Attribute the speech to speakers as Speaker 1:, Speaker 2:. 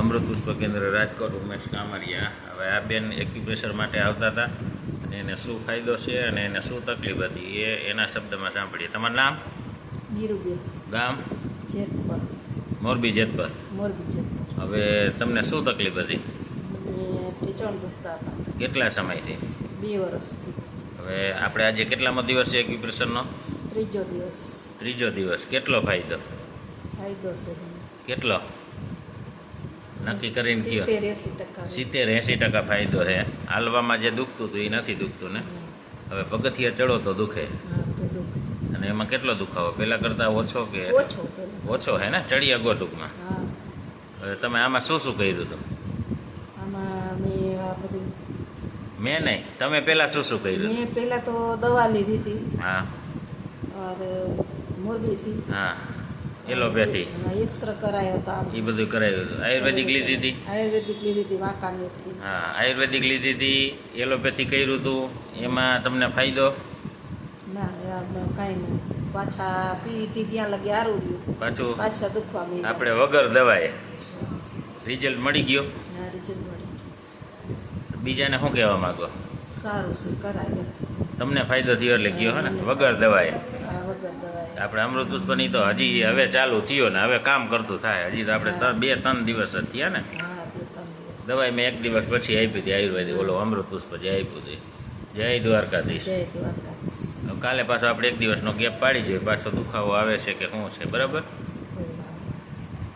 Speaker 1: અમૃત પુષ્પ કેન્દ્ર રાજકોટ ઉમેશ કામરિયા. હવે આ બેન એક્યુપ્રેશર માટે આવતા હતા અને એને શું ફાયદો છે અને એને શું તકલીફ હતી એ એના શબ્દમાં સાંભળીએ. તમારું નામ?
Speaker 2: નીરુબેન
Speaker 1: ગામ?
Speaker 2: જેતપર.
Speaker 1: મોરબી જેતપર.
Speaker 2: મોરબી જેતપર.
Speaker 1: હવે તમને શું તકલીફ હતી?
Speaker 2: ટીચણ દુખતા હતા.
Speaker 1: કેટલા સમયથી?
Speaker 2: બે વર્ષથી.
Speaker 1: હવે આપણે આજે કેટલામો દિવસ છે એક્યુપ્રેશરનો
Speaker 2: ત્રીજો દિવસ.
Speaker 1: ત્રીજો દિવસ. કેટલો ફાયદો?
Speaker 2: ફાયદો છે
Speaker 1: કેટલો? નક્કી કરીને કયો.
Speaker 2: સિત્તેર એંસી ટકા
Speaker 1: ફાયદો છે. હાલવામાં જે દુખતું હતું એ નથી દુખતું ને? હવે પગથિયા ચડો તો દુખે. અને એમાં કેટલો દુખાવો? પહેલાં કરતાં ઓછો કે?
Speaker 2: ઓછો
Speaker 1: હે ને? ચડી અગો ટૂંકમાં હવે તમે આમાં શું શું કર્યું હતું?
Speaker 2: મેં
Speaker 1: નહીં. તમે પહેલાં શું શું કર્યું?
Speaker 2: મેં પહેલાં તો દવા લીધી હતી.
Speaker 1: હા.
Speaker 2: મોરબીથી.
Speaker 1: હા. એલોપેથી.
Speaker 2: એક્સરે કરાયા હતા.
Speaker 1: એ બધું કરાયું હતું. આયુર્વેદિક લીધી હતી?
Speaker 2: આયુર્વેદિક લીધી હતી વાંકાનેરથી
Speaker 1: હા આયુર્વેદિક લીધી હતી એલોપેથી કર્યું હતું એમાં તમને ફાયદો?
Speaker 2: ના કાંઈ નહીં. પાછા પીતી ત્યાં લગી સારું રહ્યું
Speaker 1: પાછું?
Speaker 2: પાછા દુખવા માંડ્યા.
Speaker 1: આપણે વગર દવાએ. રિઝલ્ટ મળી ગયો?
Speaker 2: હા રિઝલ્ટ મળી ગયું.
Speaker 1: બીજાને શું કહેવા માંગો?
Speaker 2: સારું છે કરાય.
Speaker 1: તમને ફાયદો થયો એટલે ગયો હે ને? વગર દવાએ. આપણે અમૃત પુષ્પની તો હજી હવે ચાલુ થયો ને હવે કામ કરતું થાય. હજી તો આપણે બે ત્રણ દિવસ જ થયા ને. દવાઈ મેં એક દિવસ પછી આપી હતી આયુર્વેદિક. ઓલો અમૃત પુષ્પ જે આપ્યું હતું જય દ્વારકાધીશ. કાલે પાછો આપણે એક દિવસનો ગેપ પાડી જોઈએ. પાછો દુખાવો આવે છે કે શું છે બરાબર?